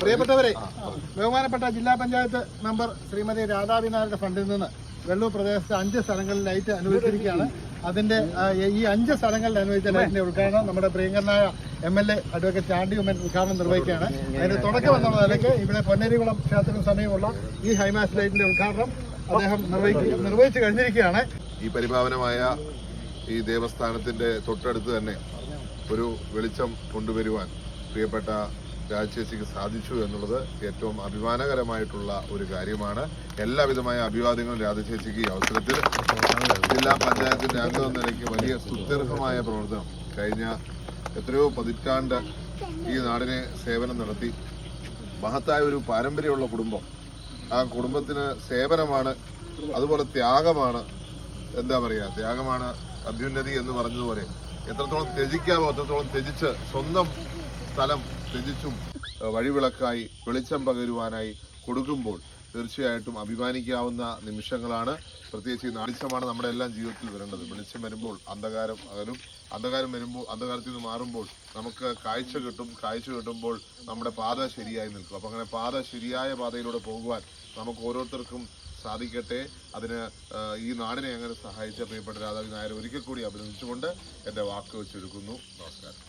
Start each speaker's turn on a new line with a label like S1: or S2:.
S1: പ്രിയപ്പെട്ടവരെ ബഹുമാനപ്പെട്ട ജില്ലാ പഞ്ചായത്ത് മെമ്പർ ശ്രീമതി രാധാവിനാരുടെ ഫണ്ടിൽ നിന്ന് വെള്ളൂർ പ്രദേശത്ത് അഞ്ച് സ്ഥലങ്ങളിൽ ലൈറ്റ് അനുവദിച്ചിരിക്കുകയാണ്. അതിന്റെ ഈ അഞ്ച് സ്ഥലങ്ങളിൽ അനുവദിച്ച ലൈറ്റിന്റെ ഉദ്ഘാടനം നമ്മുടെ പ്രിയങ്കരനായ M L A advocate Chandy Oommen ഉദ്ഘാടനം നിർവഹിക്കുകയാണ്. അതിന്റെ തുടക്കം എന്നുള്ള നിലയ്ക്ക് ഇവിടെ പൊന്നേരികുളം ക്ഷേത്രത്തിന് സമയമുള്ള ഈ ഹൈമാസ് ലൈറ്റിന്റെ ഉദ്ഘാടനം അദ്ദേഹം നിർവഹിച്ചു കഴിഞ്ഞിരിക്കുകയാണ്.
S2: ഈ പരിഭാവനമായ ദേവസ്ഥാനത്തിന്റെ തൊട്ടടുത്ത് തന്നെ ഒരു വെളിച്ചം കൊണ്ടുവരുവാൻ പ്രിയപ്പെട്ട രാജശേഷിക്ക് സാധിച്ചു എന്നുള്ളത് ഏറ്റവും അഭിമാനകരമായിട്ടുള്ള ഒരു കാര്യമാണ്. എല്ലാവിധമായ അഭിവാദ്യങ്ങളും രാജശേഷിക്ക് ഈ അവസരത്തിൽ. ജില്ലാ പഞ്ചായത്തിന്റെ അംഗം നിലയ്ക്ക് വലിയ സുത്യർഹമായ പ്രവർത്തനം കഴിഞ്ഞ എത്രയോ പതിറ്റാണ്ട് ഈ നാടിനെ സേവനം നടത്തി. മഹത്തായ ഒരു പാരമ്പര്യമുള്ള കുടുംബം. ആ കുടുംബത്തിന് സേവനമാണ് അതുപോലെ ത്യാഗമാണ്. എന്താ പറയുക ത്യാഗമാണ് അഭ്യുന്നതി എന്ന് പറഞ്ഞതുപോലെ. എത്രത്തോളം ത്യജിക്കാമോ അത്രത്തോളം ത്യജിച്ച് സ്വന്തം സ്ഥലം ത്യജിച്ചും വഴിവിളക്കായി വെളിച്ചം പകരുവാനായി കൊടുക്കുമ്പോൾ തീർച്ചയായിട്ടും അഭിമാനിക്കാവുന്ന നിമിഷങ്ങളാണ്. പ്രത്യേകിച്ച് ഈ നാളിച്ചമാണ് നമ്മുടെ എല്ലാം ജീവിതത്തിൽ വരേണ്ടത്. വെളിച്ചം വരുമ്പോൾ അന്ധകാരം അകലും. അന്ധകാരം വരുമ്പോൾ അന്ധകാരത്തിൽ നിന്ന് മാറുമ്പോൾ നമുക്ക് കാഴ്ച കിട്ടും. കാഴ്ച കിട്ടുമ്പോൾ നമ്മുടെ പാത ശരിയായി നിൽക്കും. അപ്പം അങ്ങനെ പാത ശരിയായ പാതയിലൂടെ പോകുവാൻ നമുക്ക് ഓരോരുത്തർക്കും സാധിക്കട്ടെ. അതിന് ഈ നാടിനെ അങ്ങനെ സഹായിച്ച പ്രിയപ്പെട്ട രാധാവി നായർ ഒരിക്കൽ കൂടി അഭിനന്ദിച്ചുകൊണ്ട് എന്റെ വാക്ക് വെച്ചെടുക്കുന്നു നമസ്കാരം.